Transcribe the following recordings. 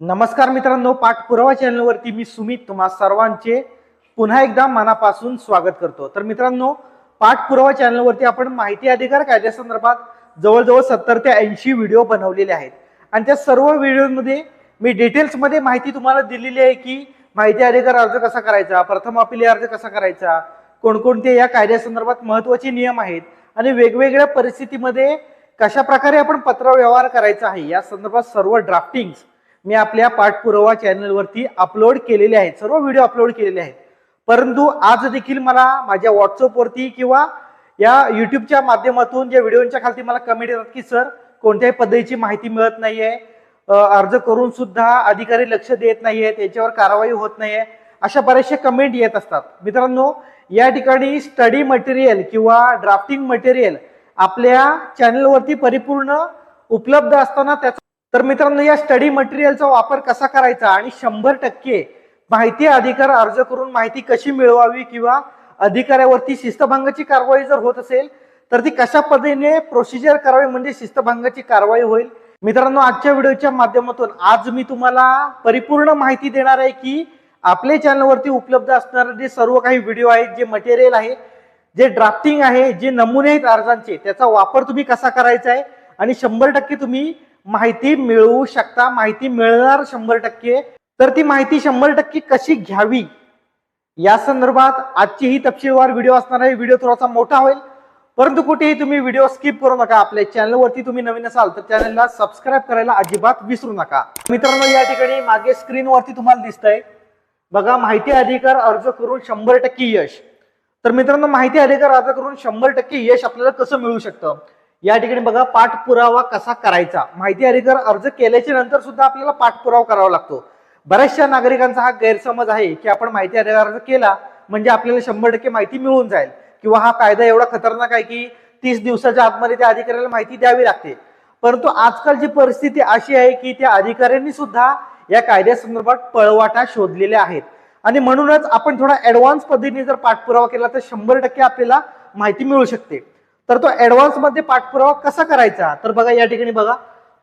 नमस्कार मित्रांनो पाठपुरावा चॅनलवरती मी सुमित तुम्हा सर्वांचे पुन्हा एकदा मनापासून स्वागत करतो. तर मित्रांनो पाठपुरावा चॅनलवरती आपण माहिती अधिकार कायद्यासंदर्भात जवळजवळ सत्तर ते ऐंशी व्हिडिओ बनवलेले आहेत. आणि त्या सर्व व्हिडिओमध्ये मी डिटेल्समध्ये माहिती तुम्हाला दिलेली आहे की माहिती अधिकार अर्ज कसा करायचा प्रथम अपिली अर्ज कसा करायचा कोणकोणते या कायद्यासंदर्भात महत्त्वाचे नियम आहेत आणि वेगवेगळ्या परिस्थितीमध्ये कशा प्रकारे आपण पत्रव्यवहार करायचा आहे या संदर्भात सर्व ड्राफ्टिंग्स मी आपल्या पाठपुरावा चॅनलवरती अपलोड केलेले आहेत. सर्व व्हिडिओ अपलोड केलेले आहेत. परंतु आज देखील मला माझ्या व्हॉट्सअपवरती किंवा या युट्यूबच्या माध्यमातून ज्या व्हिडिओच्या खालती मला कमेंट येतात की सर कोणत्याही पद्धतीची माहिती मिळत नाहीये. अर्ज करून सुद्धा अधिकारी लक्ष देत नाहीये. त्याच्यावर कारवाई होत नाहीये. अशा बरेचसे कमेंट येत असतात. मित्रांनो या ठिकाणी स्टडी मटेरियल किंवा ड्राफ्टिंग मटेरियल आपल्या चॅनलवरती परिपूर्ण उपलब्ध असताना त्याचा तर मित्रांनो या स्टडी मटेरियलचा वापर कसा करायचा आणि शंभर टक्के माहिती अधिकार अर्ज करून माहिती कशी मिळवावी किंवा अधिकाऱ्यावरती शिस्तभंगाची कारवाई जर होत असेल तर ती कशा पद्धतीने प्रोसिजर करावी म्हणजे शिस्तभंगाची कारवाई होईल. मित्रांनो आजच्या व्हिडिओच्या माध्यमातून आज मी तुम्हाला परिपूर्ण माहिती देणार आहे की आपल्या चॅनलवरती उपलब्ध असणारे जे सर्व काही व्हिडिओ आहेत जे मटेरियल आहे जे ड्राफ्टिंग आहे जे नमुने आहेत अर्जांचे त्याचा वापर तुम्ही कसा करायचा आहे आणि शंभर टक्के तुम्ही माहिती मिळवू शकता माहिती मिळणार शंभर टक्के. तर ती माहिती शंभर टक्के कशी घ्यावी? या संदर्भात आजची ही तपशीलवार व्हिडिओ असणार आहे. व्हिडिओ थोडासा मोठा होईल. परंतु कुठेही तुम्ही व्हिडिओ स्किप करू नका. आपल्या चॅनलवरती तुम्ही नवीन असाल तर चॅनलला सबस्क्राईब करायला अजिबात विसरू नका. मित्रांनो या ठिकाणी मागे स्क्रीनवरती तुम्हाला दिसतंय. बघा माहिती अधिकार अर्ज करून शंभर टक्के यश. तर मित्रांनो माहिती अधिकार अर्ज करून शंभर टक्के यश आपल्याला कसं मिळू शकतं? या ठिकाणी बघा पाठपुरावा कसा करायचा? माहिती अधिकार अर्ज केल्याच्यानंतर सुद्धा आपल्याला पाठपुरावा करावा लागतो. बऱ्याचशा नागरिकांचा हा गैरसमज आहे की आपण माहिती अधिकार अर्ज केला म्हणजे आपल्याला शंभर टक्के माहिती मिळून जाईल. किंवा हा कायदा एवढा खतरनाक आहे की तीस दिवसाच्या आतमध्ये त्या अधिकाऱ्याला माहिती द्यावी लागते. परंतु आजकालची परिस्थिती अशी आहे की त्या अधिकाऱ्यांनी सुद्धा या कायद्यासंदर्भात पळवाटा शोधलेल्या आहेत. आणि म्हणूनच आपण थोडा ऍडव्हान्स पद्धतीने जर पाठपुरावा केला तर शंभर टक्के आपल्याला माहिती मिळू शकते. तर तो ऍडव्हान्समध्ये पाठपुरावा कसा करायचा? तर बघा या ठिकाणी बघा.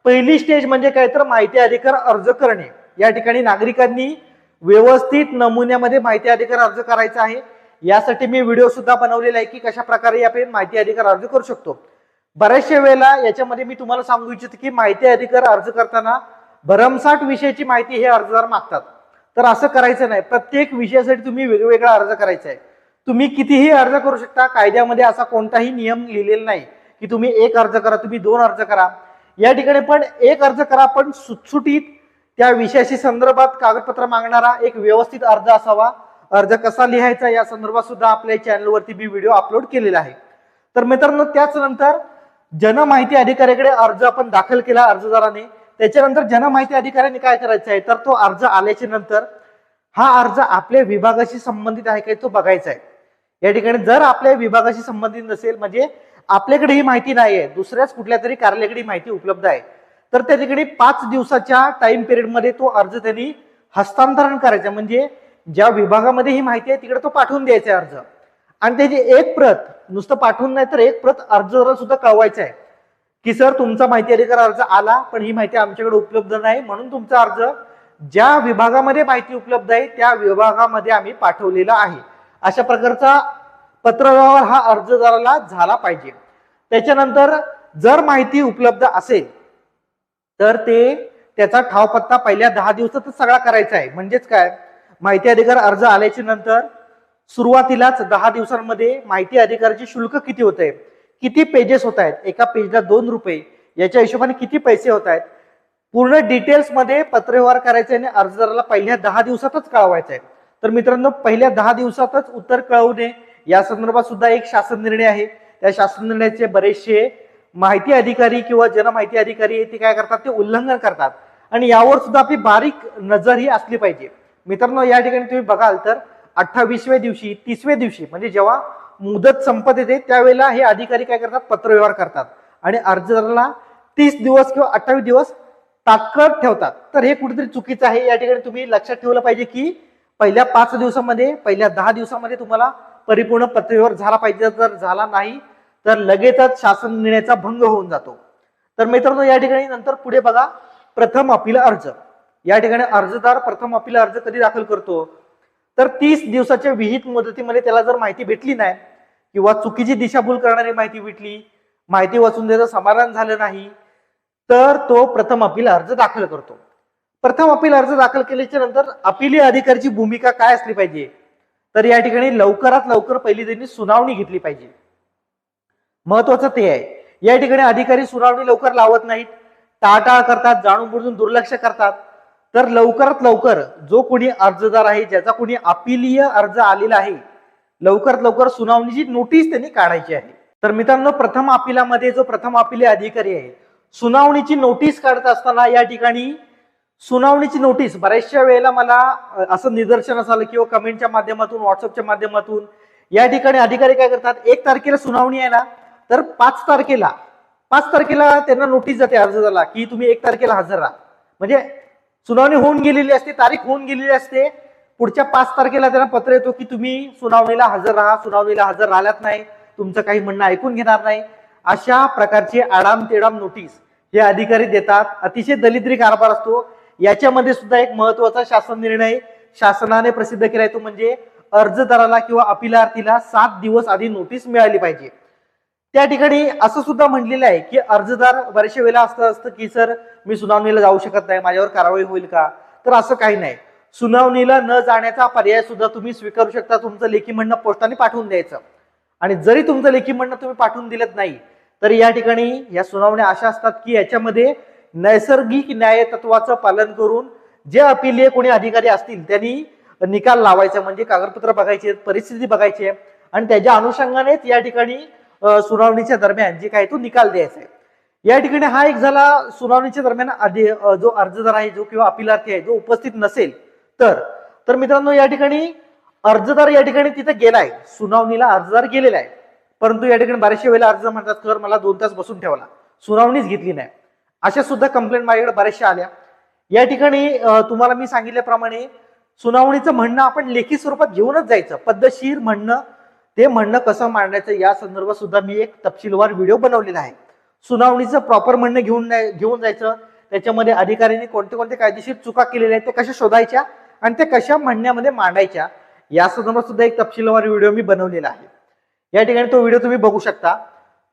पहिली स्टेज म्हणजे काय? तर माहिती अधिकार अर्ज करणे. या ठिकाणी नागरिकांनी व्यवस्थित नमुन्यामध्ये माहिती अधिकार अर्ज करायचा आहे. यासाठी मी व्हिडिओ सुद्धा बनवलेला आहे की कशा प्रकारे आपण माहिती अधिकार अर्ज करू शकतो. बऱ्याचशा वेळेला याच्यामध्ये मी तुम्हाला सांगू इच्छितो की माहिती अधिकार अर्ज करताना भरमसाठ विषयाची माहिती हे अर्जदार मागतात. तर असं करायचं नाही. प्रत्येक विषयासाठी तुम्ही वेगवेगळा अर्ज करायचा आहे. तुम्ही कितीही अर्ज करू शकता कायद्यामध्ये असा कोणताही नियम लिहिलेला नाही की तुम्ही एक अर्ज करा तुम्ही दोन अर्ज करा. या ठिकाणी पण एक अर्ज करा पण सुटसुटीत त्या विषयाशी संदर्भात कागदपत्र मागणारा एक व्यवस्थित अर्ज असावा. अर्ज कसा लिहायचा या संदर्भात सुद्धा आपल्या चॅनलवरती मी व्हिडिओ अपलोड केलेला आहे. तर मित्रांनो त्याच नंतर जनमाहिती अधिकाऱ्याकडे अर्ज आपण दाखल केला अर्जदाराने. त्याच्यानंतर जनमाहिती अधिकाऱ्याने काय करायचं आहे? तर तो अर्ज आल्याच्यानंतर हा अर्ज आपल्या विभागाशी संबंधित आहे काय तो बघायचा आहे. या ठिकाणी जर आपल्या विभागाशी संबंधित नसेल म्हणजे आपल्याकडे ही माहिती नाही आहे दुसऱ्याच कुठल्या तरी कार्यालयाकडे माहिती उपलब्ध आहे तर त्या ठिकाणी पाच दिवसाच्या टाइम पिरियडमध्ये तो अर्ज त्यांनी हस्तांतरण करायचा. म्हणजे ज्या विभागामध्ये ही माहिती आहे तिकडे तो पाठवून द्यायचा अर्ज. आणि त्याची एक प्रत नुसतं पाठवून नाही तर एक प्रत अर्जदाराला सुद्धा कळवायचं आहे. की सर तुमचा माहिती अधिकार अर्ज आला पण ही माहिती आमच्याकडे उपलब्ध नाही म्हणून तुमचा अर्ज ज्या विभागामध्ये माहिती उपलब्ध आहे त्या विभागामध्ये आम्ही पाठवलेला आहे. अशा प्रकारचा पत्रव्यवहार हा अर्जदाराला झाला पाहिजे. त्याच्यानंतर जर माहिती उपलब्ध असेल तर ते त्याचा ठाव पत्ता पहिल्या दहा दिवसातच सगळा करायचा आहे. म्हणजेच काय? माहिती अधिकार अर्ज आल्याच्यानंतर सुरुवातीलाच दहा दिवसांमध्ये माहिती अधिकाराचे शुल्क किती होत आहे किती पेजेस होत आहेत? एका पेजला दोन रुपये. याच्या हिशोबाने किती पैसे होत आहेत? पूर्ण डिटेल्समध्ये पत्रव्यवहार करायचे आणि अर्जदाराला पहिल्या दहा दिवसातच कळवायचं आहे. तर मित्रांनो पहिल्या दहा दिवसातच उत्तर कळवणे या संदर्भात सुद्धा एक शासन निर्णय आहे. त्या शासन निर्णयाचे बरेचसे माहिती अधिकारी किंवा जनमाहिती अधिकारी ते काय करतात? ते उल्लंघन करतात. आणि यावर सुद्धा आपली बारीक नजर ही असली पाहिजे. मित्रांनो या ठिकाणी तुम्ही बघाल तर अठ्ठावीसव्या दिवशी तीसव्या दिवशी म्हणजे जेव्हा मुदत संपत येते त्यावेळेला हे अधिकारी काय करतात? पत्रव्यवहार करतात. आणि अर्जदाराला तीस दिवस किंवा अठ्ठावीस दिवस तात्काळ ठेवतात. तर हे कुठेतरी चुकीचं आहे. या ठिकाणी तुम्ही लक्षात ठेवलं पाहिजे की पहिल्या पाच दिवसामध्ये पहिल्या दहा दिवसामध्ये तुम्हाला परिपूर्ण पत्रव्यवहार झाला पाहिजे. जर झाला नाही तर लगेचच शासन निर्णयाचा भंग होऊन जातो. तर मित्रांनो या ठिकाणी नंतर पुढे बघा. प्रथम अपील अर्ज. या ठिकाणी अर्जदार प्रथम अपील अर्ज कधी दाखल करतो? तर तीस दिवसाच्या विहित मुदतीमध्ये त्याला जर माहिती भेटली नाही किंवा चुकीची दिशाभूल करणारी माहिती भेटली माहिती वाचून त्याचं समाधान झालं नाही तर तो प्रथम अपील अर्ज दाखल करतो. प्रथम अपील अर्ज दाखल केल्याच्यानंतर अपिली अधिकारीची भूमिका काय असली पाहिजे? तर या ठिकाणी लवकरात लवकर पहिली त्यांनी सुनावणी घेतली पाहिजे. महत्वाचं ते आहे. या ठिकाणी अधिकारी सुनावणी लवकर लावत नाहीत. टाळटाळ करतात जाणून बुजून दुर्लक्ष करतात. तर लवकरात लवकर जो कोणी अर्जदार आहे ज्याचा कोणी अपिलीय अर्ज आलेला आहे लवकरात लवकर सुनावणीची नोटीस त्यांनी काढायची आहे. तर मित्रांनो प्रथम अपिलामध्ये जो प्रथम अपिलीय अधिकारी आहे सुनावणीची नोटीस काढत असताना या ठिकाणी सुनावणीची नोटीस बऱ्याचशा वेळेला मला असं निदर्शनास आलं किंवा हो, कमेंटच्या माध्यमातून व्हॉट्सअपच्या माध्यमातून या ठिकाणी अधिकारी काय करतात एक तारखेला सुनावणी आहे ना तर पाच तारखेला पाच तारखेला त्यांना नोटीस जाते अर्जदाराला की तुम्ही एक तारखेला हजर राहा. म्हणजे सुनावणी होऊन गेलेली असते तारीख होऊन गेलेली असते पुढच्या पाच तारखेला त्यांना पत्र येतो की तुम्ही सुनावणीला हजर राहा सुनावणीला हजर राहिलात नाही तुमचं काही म्हणणं ऐकून घेणार नाही. अशा प्रकारची आडाम तेडाम नोटीस हे अधिकारी देतात. अतिशय दलिद्री कारभार असतो. याच्यामध्ये सुद्धा एक महत्त्वाचा शासन निर्णय शासनाने प्रसिद्ध केलाय तो म्हणजे अर्जदाराला किंवा अपिलार्थीला सात दिवस आधी नोटीस मिळाली पाहिजे. त्या ठिकाणी असं सुद्धा म्हणलेलं आहे की अर्जदार बऱ्याचशा वेळेला असतं असतं की सर मी सुनावणीला जाऊ शकत नाही माझ्यावर कारवाई होईल का? तर असं काही नाही. सुनावणीला न जाण्याचा पर्याय सुद्धा तुम्ही स्वीकारू शकता तुमचं लेखी म्हणणं पोस्टाने पाठवून द्यायचं. आणि जरी तुमचं लेखी म्हणणं तुम्ही पाठवून दिलं नाही तर या ठिकाणी या सुनावण्या अशा असतात की याच्यामध्ये नैसर्गिक न्याय तत्वाचं पालन करून जे अपिलीय कोणी अधिकारी असतील त्यांनी निकाल लावायचा म्हणजे कागदपत्र बघायचे परिस्थिती बघायची आहे. आणि त्याच्या अनुषंगानेच या ठिकाणी सुनावणीच्या दरम्यान जे काय तो निकाल द्यायचा आहे. या ठिकाणी हा एक झाला सुनावणीच्या दरम्यान आधी जो अर्जदार आहे जो किंवा अपिलार्थी आहे जो उपस्थित नसेल तर तर मित्रांनो या ठिकाणी अर्जदार या ठिकाणी तिथे गेलाय. सुनावणीला अर्जदार गेलेला आहे. परंतु या ठिकाणी बऱ्याचशा वेळेला अर्ज म्हणतात कर मला दोन तास बसून ठेवला सुनावणीच घेतली नाही. अशा सुद्धा कंप्लेंट माझ्याकडे बऱ्याचशा आल्या. या ठिकाणी तुम्हाला मी सांगितल्याप्रमाणे सुनावणीचं म्हणणं आपण लेखी स्वरूपात घेऊनच जायचं. पद्धतशीर म्हणणं ते म्हणणं कसं मांडायचं या संदर्भात सुद्धा मी एक तपशीलवार व्हिडिओ बनवलेला आहे. सुनावणीचं प्रॉपर म्हणणं घेऊन घेऊन जायचं. त्याच्यामध्ये अधिकाऱ्यांनी कोणते कोणते कायदेशीर चुका केलेल्या आहेत ते कशा शोधायच्या आणि ते कशा म्हणण्यामध्ये मांडायच्या या संदर्भात सुद्धा एक तपशीलवार व्हिडिओ मी बनवलेला आहे. या ठिकाणी तो व्हिडिओ तुम्ही बघू शकता.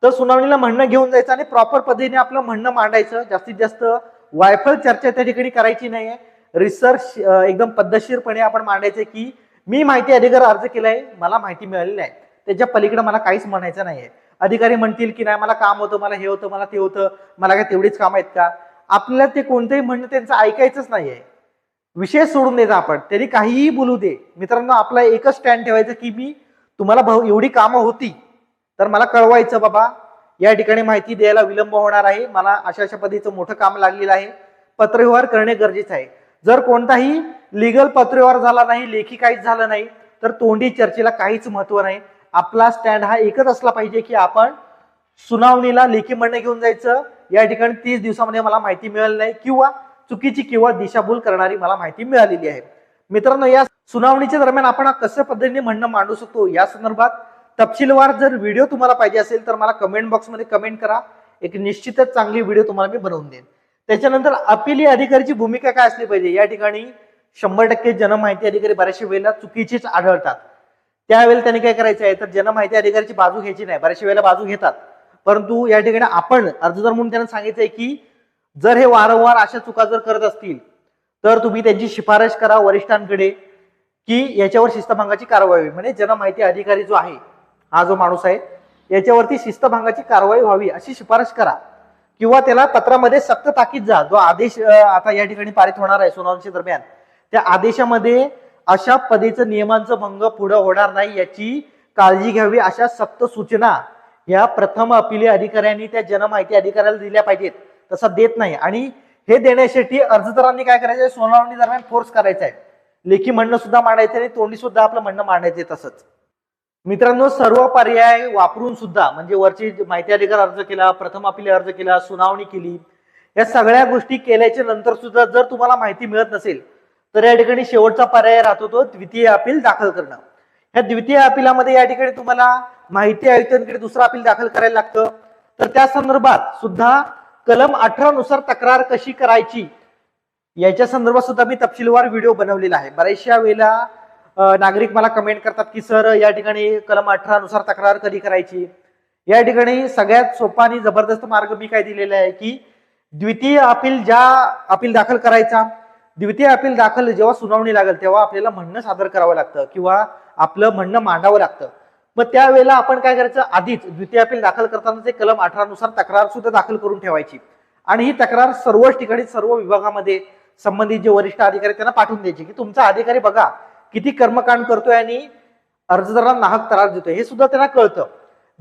तर सुनावणीला म्हणणं घेऊन जायचं आणि प्रॉपर पद्धतीने आपलं म्हणणं मांडायचं. जास्तीत जास्त वायफळ चर्चा त्या ठिकाणी करायची नाहीये. रिसर्च एकदम पद्धतशीरपणे आपण मांडायचं की मी माहिती अधिकार अर्ज केलाय मला माहिती मिळाली नाही त्याच्या पलीकडे मला काहीच म्हणायचं नाहीये. अधिकारी म्हणतील की नाही मला काम होतं मला हे होतं मला ते होतं मला काय तेवढीच काम आहेत का? आपल्याला ते कोणतंही म्हणणं त्यांचं ऐकायचंच नाहीये. विषय सोडून द्यायचा आपण. त्यांनी काहीही बोलू दे. मित्रांनो आपला एकच स्टँड ठेवायचं की मी तुम्हाला भाऊ एवढी कामं होती. तर मला कळवायचं बाबा. या ठिकाणी माहिती द्यायला विलंब होणार आहे. मला अशा अशा पद्धतीचं मोठं काम लागलेलं आहे. पत्रव्यवहार करणे गरजेचं आहे. जर कोणताही लिगल पत्रव्यवहार झाला नाही लेखी काहीच झालं नाही तर तोंडी चर्चेला काहीच महत्त्व नाही. आपला स्टँड हा एकच असला पाहिजे की आपण सुनावणीला लेखी म्हणणं घेऊन जायचं. या ठिकाणी तीस दिवसामध्ये मला माहिती मिळाली नाही किंवा चुकीची किंवा दिशाभूल करणारी मला माहिती मिळालेली आहे. मित्रांनो या सुनावणीच्या दरम्यान आपण कसं पद्धतीने म्हणणं मांडू शकतो? या संदर्भात तपशीलवार जर व्हिडिओ तुम्हाला पाहिजे असेल तर मला कमेंट बॉक्समध्ये कमेंट करा. एक निश्चितच चांगली व्हिडिओ तुम्हाला मी बनवून देईन. त्याच्यानंतर अपिली अधिकारीची भूमिका काय असली पाहिजे? या ठिकाणी शंभर टक्के जनमाहिती अधिकारी बऱ्याचशा वेळेला चुकीचीच आढळतात. त्यावेळेला त्यांनी काय करायचं आहे? तर जनमाहिती अधिकारीची बाजू घ्यायची नाही. बऱ्याचशा वेळेला बाजू घेतात. परंतु या ठिकाणी आपण अर्जदार म्हणून त्यांना सांगितलंय की जर हे वारंवार अशा चुका जर करत असतील तर तुम्ही त्यांची शिफारस करा वरिष्ठांकडे की याच्यावर शिस्तभंगाची कारवाई म्हणजे जनमाहिती अधिकारी जो आहे हा जो माणूस आहे याच्यावरती शिस्तभंगाची कारवाई व्हावी अशी शिफारस करा. किंवा त्याला पत्रामध्ये सक्त ताकीद जा जो आदेश आता या ठिकाणी पारित होणार आहे सुनावणीच्या दरम्यान. त्या आदेशामध्ये अशा पदेचं नियमांचं भंग पुढे होणार नाही याची काळजी घ्यावी अशा सक्त सूचना या प्रथम अपिली अधिकाऱ्यांनी त्या जनमाहिती अधिकाऱ्याला दिल्या पाहिजेत. तसा देत नाही. आणि हे देण्यासाठी अर्जदारांनी काय करायचं आहे सुनावणी दरम्यान फोर्स करायचा आहे लेखी म्हणणं सुद्धा मांडायचं आणि तोंडी सुद्धा आपलं म्हणणं मांडायचं आहे तसंच. मित्रांनो सर्व पर्याय वापरून सुद्धा म्हणजे वरची माहिती अधिकार अर्ज केला प्रथम अपील अर्ज केला सुनावणी केली या सगळ्या गोष्टी केल्याच्यानंतर सुद्धा जर तुम्हाला माहिती मिळत नसेल तर या ठिकाणी शेवटचा पर्याय राहतो तो द्वितीय अपील दाखल करणं. ह्या द्वितीय अपिलामध्ये या ठिकाणी तुम्हाला माहिती आयुक्तांकडे दुसरं अपील दाखल करायला लागतं. तर त्या संदर्भात सुद्धा कलम अठरा नुसार तक्रार कशी करायची याच्या संदर्भात सुद्धा मी तपशीलवार व्हिडिओ बनवलेला आहे. बऱ्याचशा वेळेला नागरिक मला कमेंट करतात की सर या ठिकाणी कलम अठरा नुसार तक्रार कधी करायची? या ठिकाणी सगळ्यात सोपा आणि जबरदस्त मार्ग मी काय दिलेला आहे की द्वितीय अपील ज्या अपील दाखल करायचा द्वितीय अपील दाखल जेव्हा सुनावणी लागेल तेव्हा आपल्याला म्हणणं सादर करावं लागतं किंवा आपलं म्हणणं मांडावं लागतं. मग त्यावेळेला आपण काय करायचं? आधीच द्वितीय अपील दाखल करताना ते कलम अठरा नुसार तक्रार सुद्धा दाखल करून ठेवायची. आणि ही तक्रार सर्वच ठिकाणी सर्व विभागामध्ये संबंधित जे वरिष्ठ अधिकारी त्यांना पाठवून द्यायची की तुमचा अधिकारी बघा किती कर्मकांड करतोय आणि अर्जदारांना नाहक त्रास देतोय. हे सुद्धा त्यांना कळतं.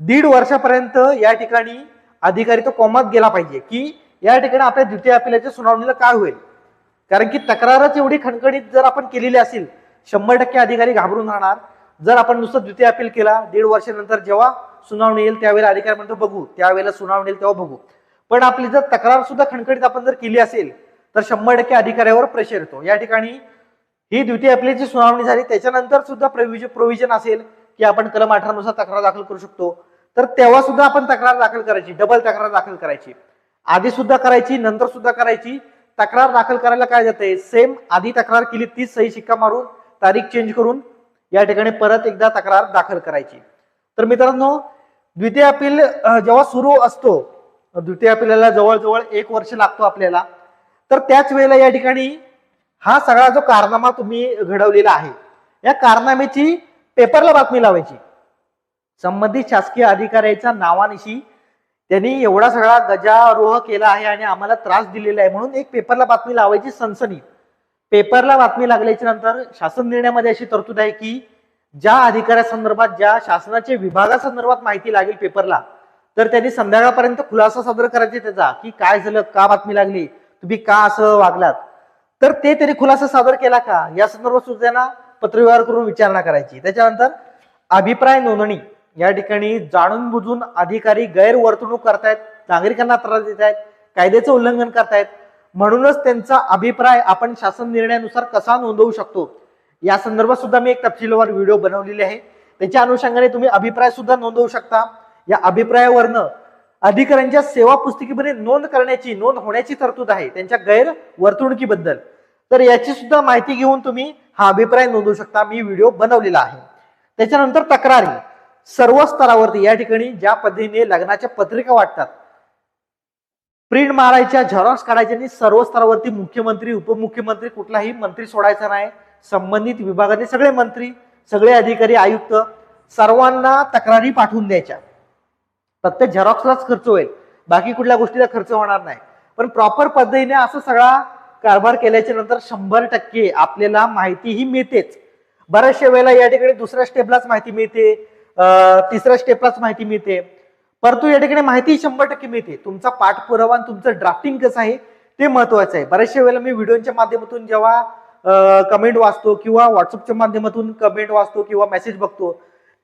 दीड वर्षापर्यंत या ठिकाणी अधिकारी तो कोमात गेला पाहिजे की या ठिकाणी आपल्या द्वितीय अपिलाच्या सुनावणीला काय होईल? कारण की तक्रारच एवढी खणखणीत जर आपण केलेली असेल शंभर टक्के अधिकारी घाबरून राहणार. जर आपण नुसतं द्वितीय अपील केला दीड वर्षानंतर जेव्हा सुनावणी येईल त्यावेळेला अधिकारी म्हणतो बघू त्यावेळेला सुनावणी येईल तेव्हा बघू. पण आपली जर तक्रार सुद्धा खणखणीत आपण जर केली असेल तर शंभर टक्के अधिकाऱ्यावर प्रेशर येतो. या ठिकाणी ही द्वितीय अपीलची सुनावणी झाली. त्याच्यानंतर सुद्धा प्रोव्हिजन प्रोव्हिजन असेल की आपण कलम अठरा नुसार तक्रार दाखल करू शकतो. तर तेव्हा सुद्धा आपण तक्रार दाखल करायची. डबल तक्रार दाखल करायची. आधी सुद्धा करायची नंतर सुद्धा करायची. तक्रार दाखल करायला काय जाते? सेम आधी तक्रार केली तीच सही शिक्का मारून तारीख चेंज करून या ठिकाणी परत एकदा तक्रार दाखल करायची. तर मित्रांनो द्वितीय अपील जेव्हा सुरू असतो द्वितीय अपिलाला जवळजवळ एक वर्ष लागतो आपल्याला. तर त्याच वेळेला या ठिकाणी हा सगळा जो कारनामा तुम्ही घडवलेला आहे या कारनाम्याची पेपरला बातमी लावायची. संबंधित शासकीय अधिकाऱ्याच्या नावानिशी त्यांनी एवढा सगळा गजारोह केला आहे आणि आम्हाला त्रास दिलेला आहे म्हणून एक पेपरला बातमी लावायची सनसनी. पेपरला बातमी लागल्याच्या नंतर शासन निर्णयामध्ये अशी तरतूद आहे की ज्या अधिकाऱ्यासंदर्भात ज्या शासनाच्या विभागासंदर्भात माहिती लागेल पेपरला तर त्यांनी संध्याकाळपर्यंत खुलासा सादर करायचे त्याचा की काय झालं का बातमी लागली तुम्ही का असं वागलात? तर ते त्यांनी खुलासा सादर केला का? या संदर्भात सुद्धा त्यांना पत्रव्यवहार करून विचारणा करायची. त्याच्यानंतर अभिप्राय नोंदणी. या ठिकाणी जाणून बुजून अधिकारी गैरवर्तणूक करतायत नागरिकांना त्रास देत आहेत कायद्याचं उल्लंघन करतायत. म्हणूनच त्यांचा अभिप्राय आपण शासन निर्णयानुसार कसा नोंदवू शकतो? या संदर्भात सुद्धा मी एक तपशीलवार व्हिडिओ बनवलेली आहे. त्याच्या अनुषंगाने तुम्ही अभिप्राय सुद्धा नोंदवू शकता. या अभिप्रायावरनं अधिकाऱ्यांच्या सेवा पुस्तिकेमध्ये नोंद करण्याची नोंद होण्याची तरतूद आहे. त्यांच्या गैरवर्तणुकीबद्दल. तर याची सुद्धा माहिती घेऊन तुम्ही हा अभिप्राय नोंदवू शकता. मी व्हिडिओ बनवलेला आहे. त्याच्यानंतर तक्रारी. सर्व स्तरावरती या ठिकाणी ज्या पद्धतीने लग्नाच्या पत्रिका वाटतात प्रिंट मारायच्या झेरॉक्स काढायच्या आणि सर्व स्तरावरती मुख्यमंत्री उपमुख्यमंत्री कुठलाही मंत्री सोडायचा नाही. संबंधित विभागाचे सगळे मंत्री सगळे अधिकारी आयुक्त सर्वांना तक्रारी पाठवून द्यायच्या. फक्त झेरॉक्सलाच खर्च होईल. बाकी कुठल्या गोष्टीला खर्च होणार नाही. पण प्रॉपर पद्धतीने असं सगळा कारभार केल्याच्यानंतर शंभर टक्के आपल्याला माहिती ही मिळतेच. बऱ्याचशा वेळेला या ठिकाणी दुसऱ्या स्टेपलाच माहिती मिळते तिसऱ्या स्टेपलाच माहिती मिळते. परंतु या ठिकाणी माहिती शंभर टक्के मिळते. तुमचा पाठपुरावा आणि तुमचं ड्राफ्टिंग कसं आहे ते महत्वाचं आहे. बऱ्याचशा वेळेला मी व्हिडिओच्या माध्यमातून जेव्हा कमेंट वाचतो किंवा व्हॉट्सअपच्या माध्यमातून कमेंट वाचतो किंवा मेसेज बघतो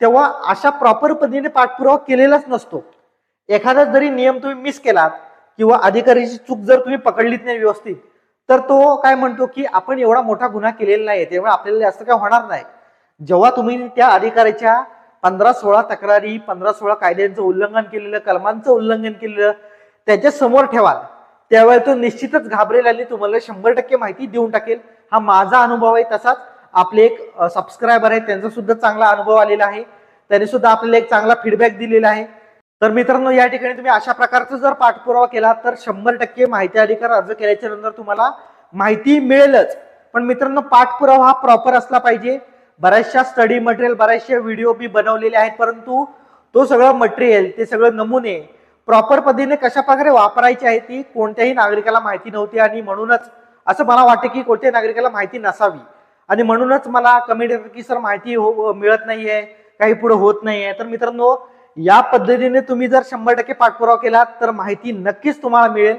तेव्हा अशा प्रॉपर पद्धतीने पाठपुरावा केलेलाच नसतो. एखादा जरी नियम तुम्ही मिस केलात किंवा अधिकाऱ्याची चूक जर तुम्ही पकडलीत नाही व्यवस्थित तर तो काय म्हणतो की आपण एवढा मोठा गुन्हा केलेला नाही त्यामुळे आपल्याला जास्त काय होणार नाही. जेव्हा तुम्ही त्या अधिकाऱ्याच्या पंधरा सोळा तक्रारी पंधरा सोळा कायद्यांचं उल्लंघन केलेलं कलमांचं उल्लंघन केलेलं त्याच्यासमोर ठेवाल त्यावेळेला तो निश्चितच घाबरेल आणि तुम्हाला शंभर टक्के माहिती देऊन टाकेल. हा माझा अनुभव आहे तसाच. आपले एक सबस्क्रायबर आहे त्यांचा सुद्धा चांगला अनुभव आलेला आहे. त्यांनी सुद्धा आपल्याला एक चांगला फीडबॅक दिलेला आहे. तर मित्रांनो या ठिकाणी तुम्ही अशा प्रकारचा जर पाठपुरावा केला तर शंभर टक्के माहिती अधिकार अर्ज केल्याच्यानंतर तुम्हाला माहिती मिळेलच. पण मित्रांनो पाठपुरावा हा प्रॉपर असला पाहिजे. बऱ्याचशा स्टडी मटेरियल बऱ्याचशा व्हिडिओ मी बनवलेले आहेत परंतु तो सगळं मटेरियल ते सगळं नमुने प्रॉपर पद्धतीने कशा प्रकारे वापरायची आहे ती कोणत्याही नागरिकाला माहिती नव्हती आणि म्हणूनच असं मला वाटतं की कोणत्याही नागरिकाला माहिती नसावी. आणि म्हणूनच मला कमेंट की सर माहिती हो मिळत नाहीये काही पुढे होत नाहीये. तर मित्रांनो या पद्धतीने तुम्ही जर शंभर टक्के पाठपुरावा केला तर माहिती नक्कीच तुम्हाला मिळेल.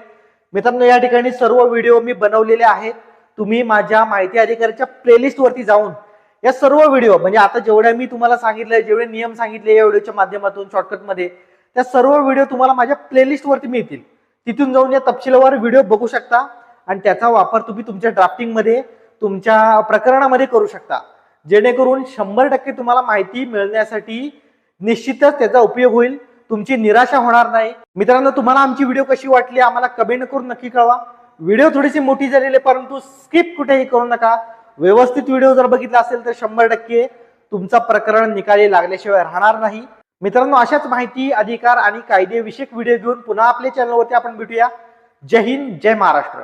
मित्रांनो या ठिकाणी सर्व व्हिडिओ मी बनवलेले आहेत. तुम्ही माझ्या माहिती अधिकाऱ्याच्या प्लेलिस्ट वरती जाऊन या सर्व व्हिडिओ म्हणजे आता जेवढ्या मी तुम्हाला सांगितलं जेवढे नियम सांगितले या व्हिडिओच्या माध्यमातून शॉर्टकटमध्ये त्या सर्व व्हिडिओ तुम्हाला माझ्या प्लेलिस्ट वरती मिळतील. तिथून जाऊन या तपशीलवार व्हिडिओ बघू शकता आणि त्याचा वापर तुम्ही तुमच्या ड्राफ्टिंगमध्ये तुमच्या प्रकरणामध्ये करू शकता. जेणेकरून शंभर टक्के तुम्हाला माहिती मिळण्यासाठी निश्चितच त्याचा उपयोग होईल. तुमची निराशा होणार नाही. मित्रांनो तुम्हाला आमची व्हिडिओ कशी वाटली आम्हाला कमेंट करून नक्की कळवा. व्हिडिओ थोडीशी मोठी झालेली आहे परंतु स्किप कुठेही करू नका. व्यवस्थित व्हिडिओ जर बघितला असेल तर शंभर टक्के तुमचा प्रकरण निकाली लागल्याशिवाय राहणार नाही. मित्रांनो अशाच माहिती अधिकार आणि कायदेविषयक व्हिडिओ घेऊन पुन्हा आपल्या चॅनलवरती आपण भेटूया. जय हिंद जय महाराष्ट्र.